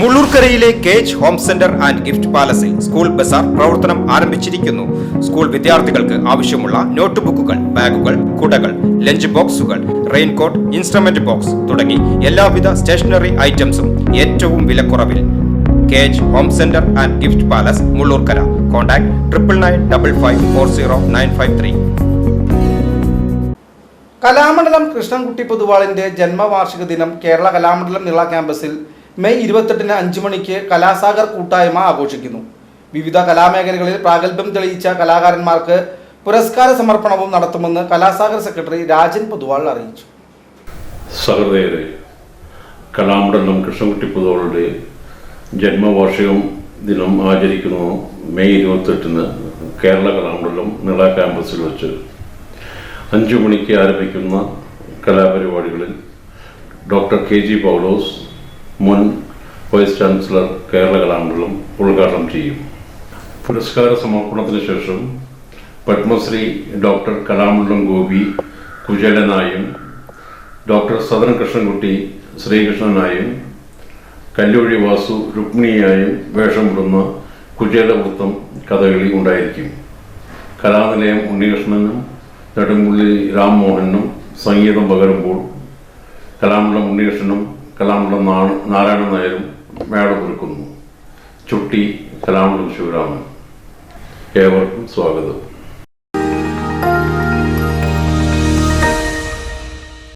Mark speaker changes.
Speaker 1: മുള്ളൂർക്കരയിലെ cage home centre and gift പാലസിൽ school ബസാർ പ്രവർത്തനം ആരംഭിച്ചിരിക്കുന്നു. സ്കൂൾ വിദ്യാർത്ഥികൾക്ക് ആവശ്യമുള്ള നോട്ട് ബുക്കുകൾ ബാഗുകൾ കുടകൾ ലഞ്ച് ബോക്സുകൾ റെയിൻകോട്ട് ഇൻസ്ട്രുമെന്റ് ബോക്സ് തുടങ്ങി എല്ലാവിധ സ്റ്റേഷനറി ഐറ്റംസും ഏറ്റവും വിലക്കുറവിൽ. Cage home centre and gift palace Mullurkara. Contact triple nine double five four zero nine five three.
Speaker 2: Kalamandalam Krishnankutty പൊതുവാളിന്റെ ജന്മവാർഷിക ദിനം കേരള കലാമണ്ഡലം നിള ക്യാമ്പസിൽ മെയ് ഇരുപത്തെട്ടിന് അഞ്ചു മണിക്ക് കലാസാഗർ കൂട്ടായ്മ ആഘോഷിക്കുന്നു. വിവിധ കലാമേഖലകളിൽ പ്രാഗൽഭ്യം തെളിയിച്ച കലാകാരന്മാർക്ക് പുരസ്കാര സമർപ്പണവും നടത്തുമെന്ന് കലാസാഗർ സെക്രട്ടറി രാജൻ പൊതുവാൾ അറിയിച്ചു.
Speaker 3: സഹൃദയരെ കലാമണ്ഡലം കൃഷ്ണൻകുട്ടി പൊതുവാളുടെ ജന്മവാർഷികം ദിനം ആചരിക്കുന്നു മെയ് ഇരുപത്തെട്ടിന് കേരള കലാമണ്ഡലം നിള ക്യാമ്പസിൽ വെച്ച്. അഞ്ചു മണിക്ക് ആരംഭിക്കുന്ന കലാപരിപാടികളിൽ ഡോക്ടർ കെ ജി പൗലോസ് മുൻ വൈസ് ചാൻസലർ കേരള കലാമണ്ഡലം ഉദ്ഘാടനം ചെയ്യും. പുരസ്കാര സമർപ്പണത്തിന് ശേഷം പത്മശ്രീ ഡോക്ടർ കലാമണ്ഡലം ഗോപി കുചേലനായും ഡോക്ടർ സദൻ കൃഷ്ണൻകുട്ടി ശ്രീകൃഷ്ണനായും കല്ലൂഴി വാസു രുക്മിണിയായും വേഷമിടുന്ന കുചേലവൃത്തം കഥകളി ഉണ്ടായിരിക്കും. കലാനിലയം ഉണ്ണികൃഷ്ണനും നെടുങ്കുള്ളി രാംമോഹനും സംഗീതം പകരുമ്പോൾ കലാമണ്ഡലം ഉണ്ണികൃഷ്ണനും കലാമണ്ഡലം നാ- നാരായണൻ നായരും മേളമൊരുക്കുന്നു ചുട്ടി കലാമണ്ഡലം ശിവരാമൻ. ഏവർക്കും സ്വാഗതം.